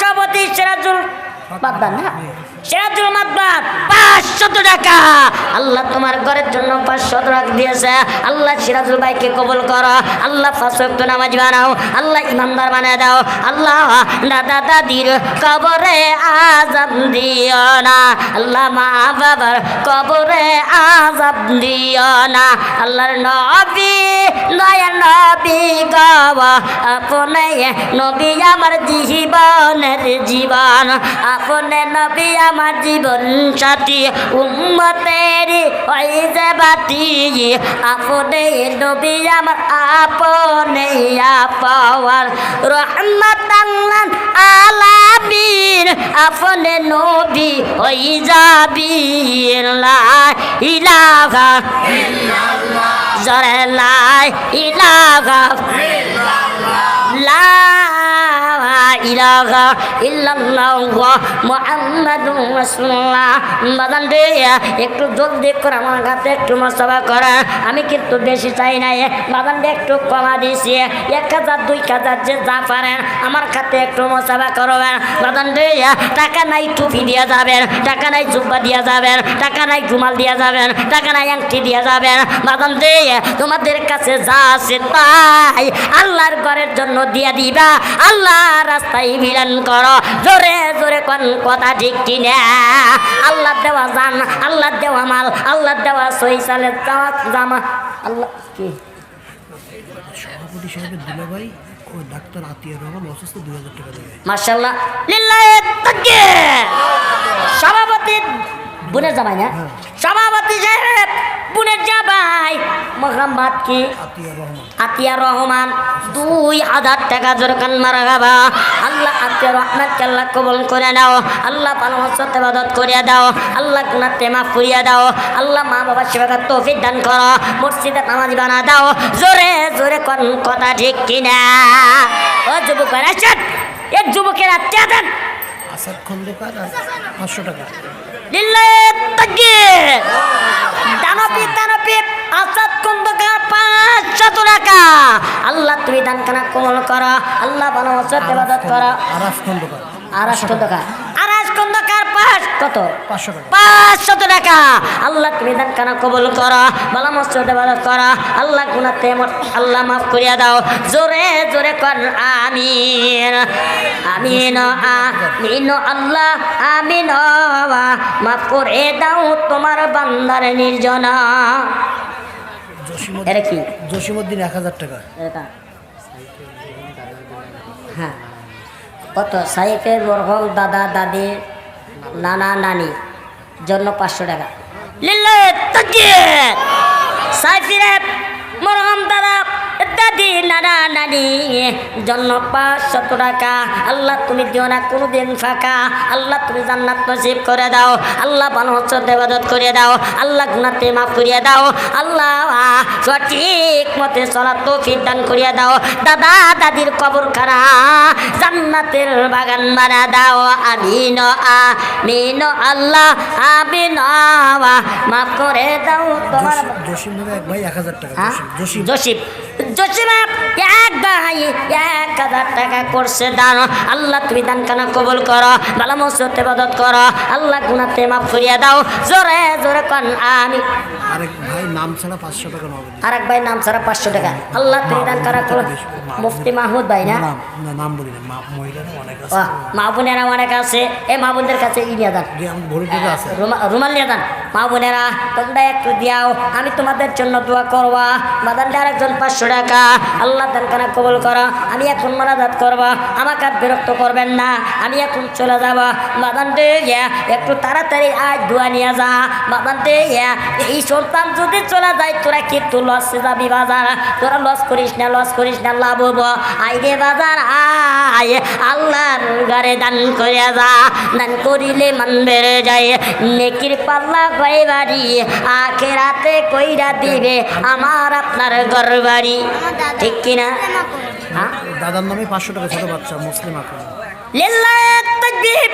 সভাপতি সিরাজুল মাতবার না? সিরাজুল মাতবার, পাঁচশত টাকা। আল্লাহ তোমার ঘরের জন্য পাঁচশত টাকা দিয়েছে। আল্লাহ সিরাজুল ভাইকে কবল করো। আল্লাহ ফাঁসক্ত নামাজ বানাও। আল্লাহ ইমানদার বানিয়ে দাও। আল্লাহ দাদা দাদির কবরে আজাব দিও না। আল্লাহ মা বাবার কবরে আজাব দিও না। আল্লাহর নবী নয়া নবী গাওয়া, আপনে নবী আমার জীবনের জীবন, আপনে নবী আমার জীবন সাথী, উম্মতের ওই যে বাতি, আপনে নবী আমার আপনে আপাওয়ার। রহমত আলামিন, আপনে নবী ওই যাবি লা ইলাহা জরে লাই ইলাহা লা ইলাহা ইল্লাল্লাহ মুহাম্মাদুর রাসূলুল্লাহ। বাদান দে একটু জলদি করে আমার কাছে একটু মশলা করা। আমি কিন্তু বেশি চাই নাই। বাদান দে একটু কমা দিছি। এক হাজার যে যা পারেন, আমার খাতে একটু মশলা করবেন। বাদান দে টাকা নাই টুপি দিয়ে যাবেন, টাকা নাই জুব্বা দিয়ে যাবেন, টাকা নাই রুমাল দিয়ে যাবেন, টাকা নাই আংটি দিয়ে যাবেন। বাদান দে তোমাদের কাছে যা আছে তাই আল্লাহর ঘরের জন্য দিয়ে দিবা। আল্লাহ রাস্তায় মিলন করো। জোরে জোরে কোন কথা ঠিক কিনা? আল্লাহ দেওয়া জান আল্লাহ দেওয়া মাল আল্লাহ দেওয়া সই দেওয়া জামা। আল্লাহ কি? সভাপতি সাহেবের দুলাভাই ও ডাক্তার আতিয়ার রহমান অসুস্থ দুই হাজার টাকা দেবে। মার্শাল্লাহ সভাপতি বুনের জামাই না? সভাপতি সাহেব বুনের জামাই। মোহাম্মদ কি? আতিয়া রহমান। দুই হাজার টাকা জোরকান মারা গাবা আল্লাহ আতিয়া রহমান আল্লাহ কবল করে দাও আল্লাহ ভালো সত্যবাদত করিয়া দাও। আল্লাহ গুনাতে মাফ করিয়া দাও। আল্লাহ মা বাবা সেবা তৌফিক দান করো। মসজিদে নামাজ বানা দাও। জোরে জোরে কোন কথা ঠিক কিনা? ও যুবকের এক যুবকের দেন। আসাদ খন্দকার আর পাঁচশো টাকা। দানবী দানবী আসাদ খন্দকার পাঁচশত টাকা। আল্লাহ তুমি দান কানা কমল করো আল্লাহ ভালো ইবাদত করো। আরাফ খন্দকার আরাফ খন্দকার খন্দকার পাঁচ কত? টাকা। পাঁচশত টাকা। আল্লাহ তুমি দান কানা কবল করো মসজিদ ইবাদত করো আল্লাহ মোর- আল্লাহ মাফ করিয়া দাও। জোরে জোরে কর আমিন। আমিন আমিন আল্লাহ আমিন। মাফ করে দাও তোমার বান্দার নির্জনা। জসিমুদ্দিন এটা কি? জসিমুদ্দিন এক হাজার টাকা। হ্যাঁ। কত? সাইফের মরহম দাদা দাদি। নানা নানি জন্য পাঁচশো টাকা। লিল্লে সাইফিরে মরহম দাদা দাদি নানা নানি জন্য পাঁচশত টাকা। আল্লাহ তুমি দিও না কোনো দিন ফাঁকা। আল্লাহ তুমি জান্নাত নসিব করে দাও। আল্লাহ ভালো দেবাদত করে দাও। আল্লাহ গুনাতে মাফ করিয়ে দাও। আল্লাহ সঠিক মতে চলা তৌফিক দান করিয়া দাও। দাদা দাদির কবর খানা জান্নাতের বাগান বানা দাও। আমিন আমিন আল্লাহ আমিন মাফ করে দাও। তোমার জসিম ভাই এক হাজার টাকা হ্যাঁ? জসিম। এক ভাই এক হাজার টাকা করছে দান আল্লাহ তুমি দান কানা কবুল করো ভালো মসজিদ ইবাদত করো আল্লাহ গুনাতে মাফ করিয়া দাও। জোরে জোরে কন আমি আরেক ভাই নাম ছাড়া পাঁচশো টাকা নগদ আর এক ভাই নাম ছাড়া পাঁচশো টাকা। আল্লাহ তুমি দান কানা করো। মুফতি মাহমুদ ভাই না? নাম বলি না মা- বোনেরা অনেক আছে। এই মা বোনদের কাছে ই নিয়ে দান রুমাল নিয়ে দান। মা বোনেরা তোমরা একটু দিয়াও আমি তোমাদের জন্য দোয়া করবা। আরেকজন পাঁচশো টাকা। আল্লাহ দান কানা কবল করো। আমি এখন মারাদাত করব। আমাকে বিরক্ত করবেন না। আমি এখন চলে যাব। বাদানটে একটু তাড়াতাড়ি আজ দোয়া নিয়ে যা। বাদানটে এই সন্তান যদি চলে যায়, তোরা কিন্তু লসে যাবি বাজার। তোরা লস করিস না লস করিস না, লাভ হব। আইরে বাজার, আয়। আল্লাহর ঘরে দান করে যা। দান করিলে মান বেড়ে যায়। নেকির পাল্লা কই বাড়ি আখেরাতে কইরা দিবে। আমার আপনার ঘর বাড়ি ঠিক কিনা? হ্যাঁ? দাদার নামে পাঁচশো টাকা ছোট বাচ্চা মুসলিম আকার লিল্লাহ তাকবীর।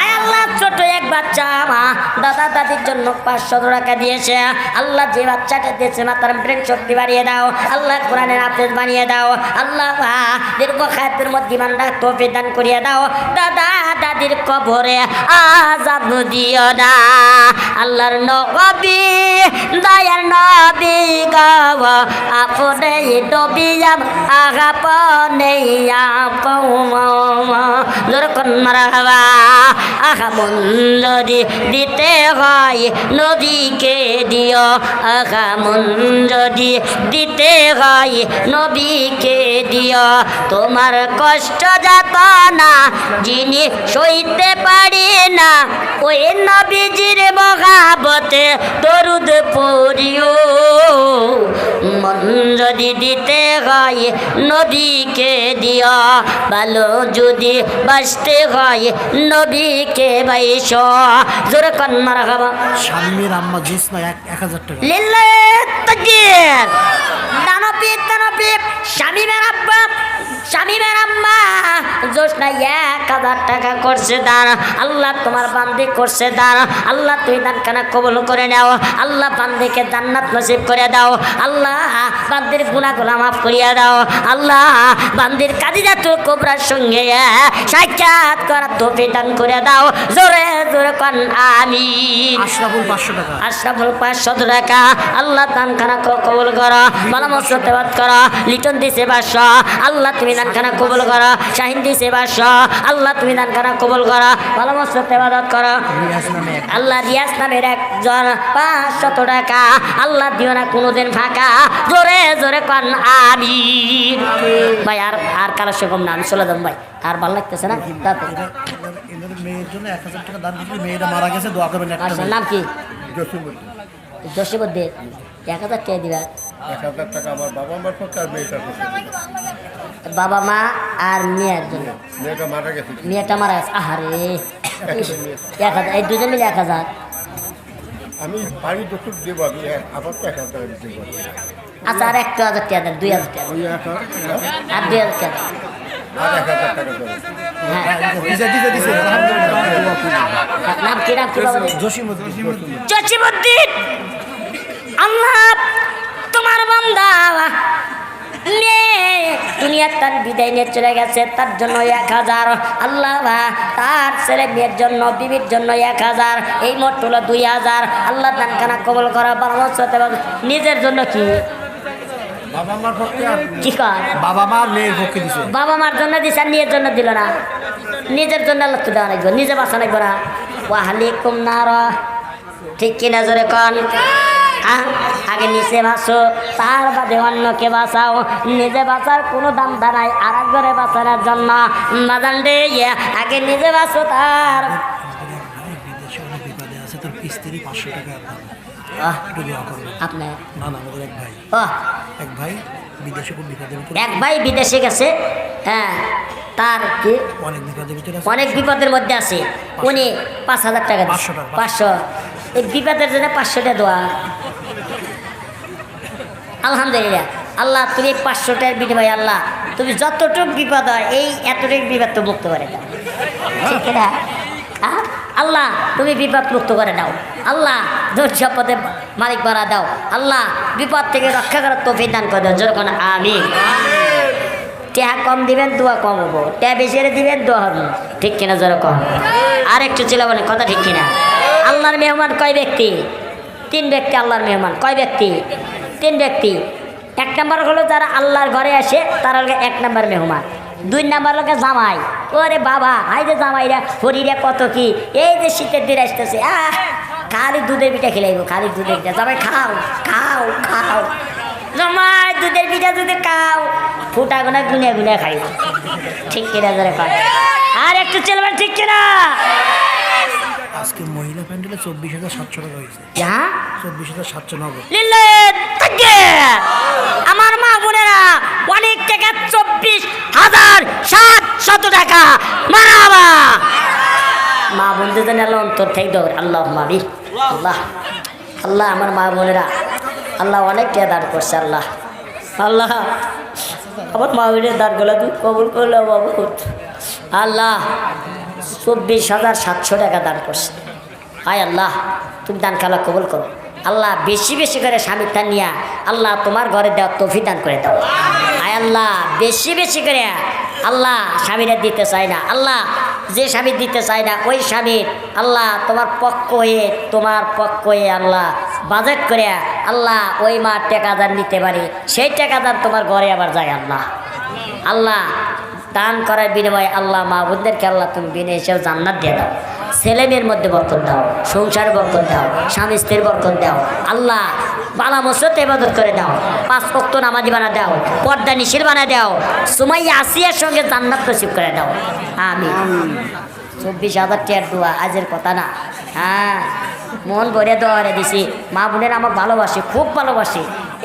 আয় আল্লাহ ছোট এক বাচ্চা মা, দাদা দাদির জন্য পাঁচশো টাকা দিয়েছে। আল্লাহ যে বাচ্চাটা দিয়েছে মা, তার ব্রেন শক্তি বাড়িয়ে দাও। আল্লাহ কোরআনের আফেজ বানিয়ে দাও। আল্লাহ মা, দীর্ঘ খাতের মধ্যে মান্ডা তোফে দান করিয়ে দাও। দাদা দাদির কবরে আজাদ দিও না। আল্লাহর নবী, দয়ার নবী গাও আপনে নবী আম আগা পনে আপন মারাবা আহা মন দিতে হয়। নদীকে দিও আহা মন দিতে হয়। নবীকে দিও। তোমার কষ্ট যাত না, যিনি সইতে পারি না। ওই নবীজির মহাবতে দরুদ পড়িও। যদি দিতে হয় নবীকে দিয়া ভালো যদি বাঁচতে হয় নবীকে বাইশ। জোরে কন্মার খাবা। স্বামীর আম্মা জুসনা এক এক হাজার টাকা। লিল্লে তাকবীর। দানবীর দানবীর শামিমের আব্বা শামিমের আম্মা জোসনা এক হাজার টাকা করছে দান আল্লাহ তোমার বান্দি করছে দান আল্লাহ তুমি দান কানা কবল করে নাও। আল্লাহ বান্দিকে জান্নাত নসিব করে দাও। আল্লাহ বান্দির গুণাগুলা মাফ করিয়া দাও। আল্লাহ বান্দির কাদিজা তোর কোবরার সঙ্গে সাক্ষাৎ করার তোফি দান করে দাও। জোরে জোরে কন আমি আশরাফুল পাঁচশো টাকা। আশরাফুল পাঁচশো টাকা। আল্লাহ দান খানা কবুল করো পরামর্শ তেবাদ করো লিটন দিছে বাসো আল্লাহ তুমি দান খানা কবুল করো শাহিন দিছে বাসো আল্লাহ তুমি দান খানা কবুল করো পরামর্শ তেবাদত করো। নামে আল্লাহ রিয়াজ নামের একজন পাঁচশত টাকা আল্লাহ দিও না কোনোদিন ফাঁকা। জোরে জোরে কন আমি ভাই আর আর কারও সেরকম না আমি চলে যাব ভাই। আর ভালো লাগতেছে না? মেয়ের জন্য এক হাজার টাকা দান দিচ্ছি মেয়েটা মারা গেছে দোয়া করবেন একটা মেয়ে। নাম কি? জসিমুদ্দিন এক হাজার টাকা দিবা। এক হাজার টাকা আমার বাবা মার পক্ষে আর মেয়েটার বাবা মা আর মেয়ের জন্য মেয়েটা মারা গেছে। আহারে। এক হাজার এই দুজন মিলে এক হাজার। আমি বাড়ি যতটুকু দেবো আমি এক- তো এক হাজার আচ্ছা আর একটু হাজার টাকা দেন দুই হাজার টাকা। আর দুই হাজার টাকা আল্লাহ তোমার বান্দা মেয়ে দুনিয়ার তার বিদায় নিয়ে চলে গেছে তার জন্য এক হাজার। আল্লাহ তার ছেলে মেয়ের জন্য বিবির জন্য এক হাজার। এই মোট হলো দুই হাজার। আল্লাহ দানখানা কবল করা পরামর্শ। নিজের জন্য কি? বাবা মার কি কর বাবা মার মেয়ের পক্ষে দিছে। বাবা মার জন্য দিছে আর নিজের জন্য দিল না। নিজের জন্য আল্লাহ তো দেওয়া লাগবে নিজে বাঁচা লাগবে না। ওয়াহালিকুম নার। ঠিক কিনা জোরে কন? আগে নিচে বাঁচো তার বাদে অন্যকে বাঁচাও। নিজে বাঁচার কোনো দাম দাঁড়ায় আর এক ঘরে বাঁচানোর জন্য। বাদান রে ইয়ে, আগে নিজে বাঁচো তার। বিদেশে অনেক বিপদে আছে তোর স্ত্রী পাঁচশো টাকা একটু দোয়া করবেন আপনি? না না আমাদের এক ভাই এক ভাই বিদেশে খুব বিপদের ভিতরে এক ভাই বিদেশে গেছে হ্যাঁ তার কি? অনেক বিপদের ভিতরে অনেক বিপদের মধ্যে আছে। উনি পাঁচ হাজার টাকা। পাঁচশো। পাঁচশো। এই বিপদের জন্য পাঁচশোটা দোয়া। আলহামদুলিল্লাহ। আল্লাহ, তুমি পাঁচশোটার বিনিময় আল্লাহ, তুমি যতটুকু বিপদ হয়, এই এতটুকু বিপদ তো মুক্ত করে দাও। ঠিক না? আল্লাহ, তুমি বিপদ মুক্ত করে দাও। আল্লাহ, ধৈর্য পদে মালিক বাড়া দাও। আল্লাহ, বিপদ থেকে রক্ষা করার তো দান করে দাও। যখন আমি টেহা কম দিবেন, দোয়া কম হব। টেহা বেশি দিবেন, দোয়া হবে। ঠিক কিনা জোরে কম আর একটু ছিল বলে, কথা ঠিক কিনা? আল্লাহর মেহমান কয় ব্যক্তি? তিন ব্যক্তি আল্লাহর মেহমান। কয় ব্যক্তি? তিন ব্যক্তি। এক নম্বর হলো যারা আল্লাহর ঘরে আসে, তারা হলো এক নম্বর মেহমান। দুই নাম্বার লোকে জামাই। ওরে বাবা হাই যে জামাইরা, হরিরা কত কি। এই যে শীতের দিন আসতেছে, আহ! খালি দুধের পিঠা খেলাইব, খালি দুধের পিঠা। জামাই, খাও খাও খাও। জামাই, দুধের পিঠা যদি খাও, ফুটা গুনা গুনে গুনে খাইব। ঠিক কিনা খাই আর একটু চলবেন ঠিক কিনা? আজকে মহিলা প্যান্ডেলে চব্বিশ হাজার সাতশো টাকা হয়েছে। চব্বিশ হাজার সাতশো নব্বই। আমার মা বোনেরা অনেক টাকা চব্বিশ হাজার সাত শত টাকা। মারাবা। মা বোনদের জন্য আল্লাহ অন্তর থেকে দৌড়। আল্লাহ মাবি আল্লাহ। আল্লাহ আমার মা বোনেরা। আল্লাহ অনেক টাকা দান করছে আল্লাহ। আল্লাহ। আমার মা বোনের দানগুলো তুই কবুল করলে বাবু। আল্লাহ। চব্বিশ হাজার সাতশো টাকা দান করছে। আয় আল্লাহ, তুমি দান কালা কবল করো। আল্লাহ বেশি বেশি করে স্বামীর দান নিয়া আল্লাহ তোমার ঘরে দেওয়া তফি দান করে দাও। আয় আল্লাহ, বেশি বেশি করে আল্লাহ স্বামীরা দিতে চায় না। আল্লাহ যে স্বামী দিতে চায় না, ওই স্বামীর আল্লাহ তোমার পক্ষ হয়ে, তোমার পক্ষ হয়ে আল্লাহ বাজেট করে আল্লাহ ওই মা টেকাদার নিতে পারে। সেই টেকাদার তোমার ঘরে আবার যায় আল্লাহ। আল্লাহ দান করার বিনিময়ে আল্লাহ মা বোনদেরকে আল্লাহ তুমি বিনে হিসেবে জান্নাত দিয়ে দাও। ছেলে মেয়ের মধ্যে বরকত দাও, সংসার বরকত দাও, স্বামী স্ত্রীর বরকত দাও, আল্লাহ বালা মসজিদ ইবাদত করে দাও, পাঁচ ভক্ত নামাজি বানা দাও, পর্দা নিশির বানা দাও, সুমাইয়া আসিয়ার সঙ্গে জান্নাত নসিব করে দাও। আমি চব্বিশ হাজার টিয়ার দোয়া, আজের কথা না। হ্যাঁ মন ভরে দোয়ারে দিছি। মা বোনের আমাকে ভালোবাসে, খুব ভালোবাসে।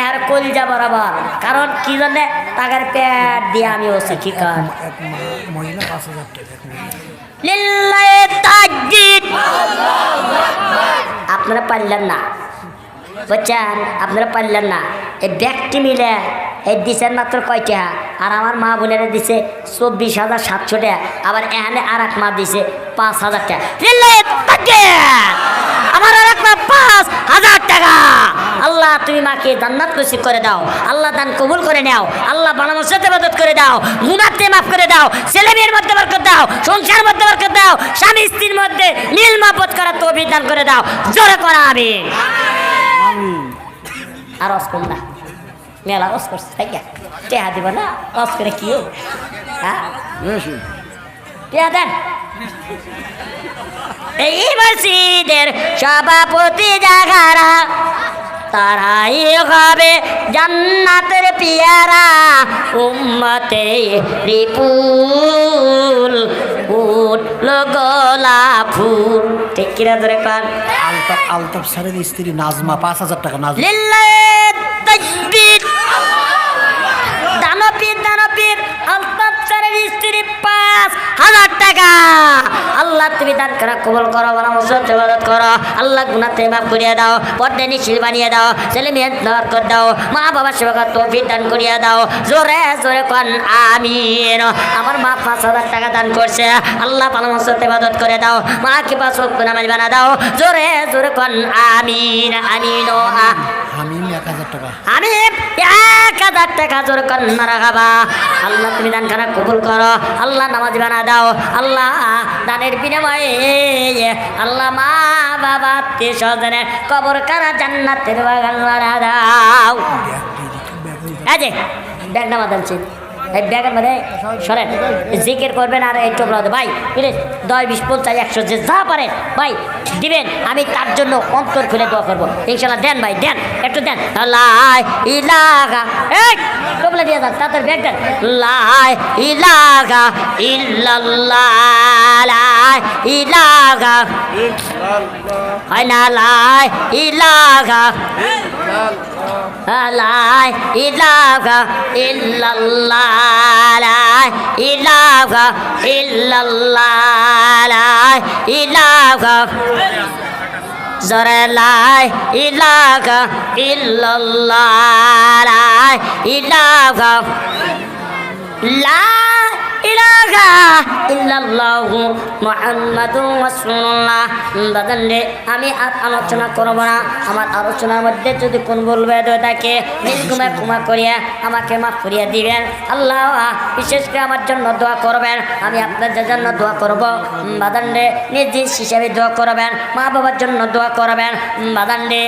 এর কলজা বরাবর। কারণ কি জানে? তাদের পেট দিয়ে আমি ওসি কি টাকা তাকবীর আপনারা পারলেন না। বুঝছেন? আপনারা পারলেন না। এই ব্যক্তি মিলে এই দিছেন মাত্র কয়টা আর আমার মা বোনেরা দিছে চব্বিশ হাজার সাতশো টাকা। আবার এখানে আর এক মা দিছে পাঁচ হাজার টাকা। আমার আর এক মা পাঁচ হাজার টাকা। আল্লাহ তুমি মাকে জান্নাত নসিব করে দাও। আল্লাহ দান কবুল করে নাও। আল্লাহ বানানোর সাথে মদত করে দাও। গুনাতে মাফ করে দাও। ছেলে মেয়ের মধ্যে বরকত দাও। সংসার মধ্যে বরকত দাও। স্বামী স্ত্রীর মধ্যে মিল মাপত করার তো দান করে দাও। জোরে করা আমি আর অস করুন না। মেলা অস করছে তাই টেহা দিব না? অস করে কি? হ্যাঁ? টেহা দেন। এই মসজিদের সভাপতি জাগারা তারাই হবে জান্নাতের পিয়ারা উম্মতে রিপুল উঠল গোলাপ ফুল। ঠিক কিনা ধরে কান? আলতাফ আলতাফ স্যারের স্ত্রী নাজমা পাঁচ হাজার টাকা নাজমা। দানবীর দানবীর আলতাফ স্যারের স্ত্রী পাঁচ হাজার টাকা। আল্লাহ, তুমি দান করা, কবল করো বলা মুসল জগত করো। আল্লাহ গুনাতে মাফ করিয়ে দাও পর্দে নিশিল বানিয়ে দাও, ছেলে মেয়ে দর করে দাও মা বাবার সেবা তৌফিক দান করিয়ে দাও। জোরে জোরে কন, আমিন। আমার মা পাঁচ হাজার টাকা দান করছে। আল্লাহ পালা মুসল ইবাদত করে দাও। মা কি পাঁচ নামাজ বানা দাও। জোরে জোরে কন, আমিন আমিন, ও আমি এক হাজার টাকা জোর কন্যা রাখাবা। আল্লাহ, তুমি দান খানা কবুল করো। আল্লাহ, নামাজ বানা দাও। আল্লাহ, দানের বিনিময়ে আল্লাহ মা বাবা আত্মীয় স্বজনের কবর কারা জান্নাতের বাগান দাও। আজে ব্যাগ নামা দালছি এই ব্যাগের মধ্যে সরেন, জিকের করবেন আর এই টোপলা ভাই প্লিজ দশ, বিশ, পঞ্চাশ, একশো, যে যা পারেন ভাই, দিবেন, আমি তার জন্য অন্তর খুলে দোয়া করব। ইনশাল্লাহ দেন ভাই, দেন, একটু দেন। লাই ইলাগা এই টোপলা দিয়ে যান তাদের ব্যাগ দেন। লাই ইলাগা ইল্লাল্লাহ ইলাগা হয় না লাই ইলাগা লাই ইলাগা ইল্লাল্লাহ লাই ইলাগা ইল্লাল্লাহ লাই ইলাগা জরে লাই ইলাগা ইল্লাল্লাহ লাই ইলাগা লা আমি আর আলোচনা করব না। আমার আলোচনার মধ্যে যদি কোন বলবে থাকে নির্গুমে ক্ষমা করিয়া আমাকে মাফ করিয়া দিবেন। আল্লাহ বিশেষ করে আমার জন্য দোয়া করবেন। আমি আপনাদের জন্য দোয়া করব বাদান রে নিজ হিসাবে দোয়া করবেন। মা বাবার জন্য দোয়া করবেন। বাদান রে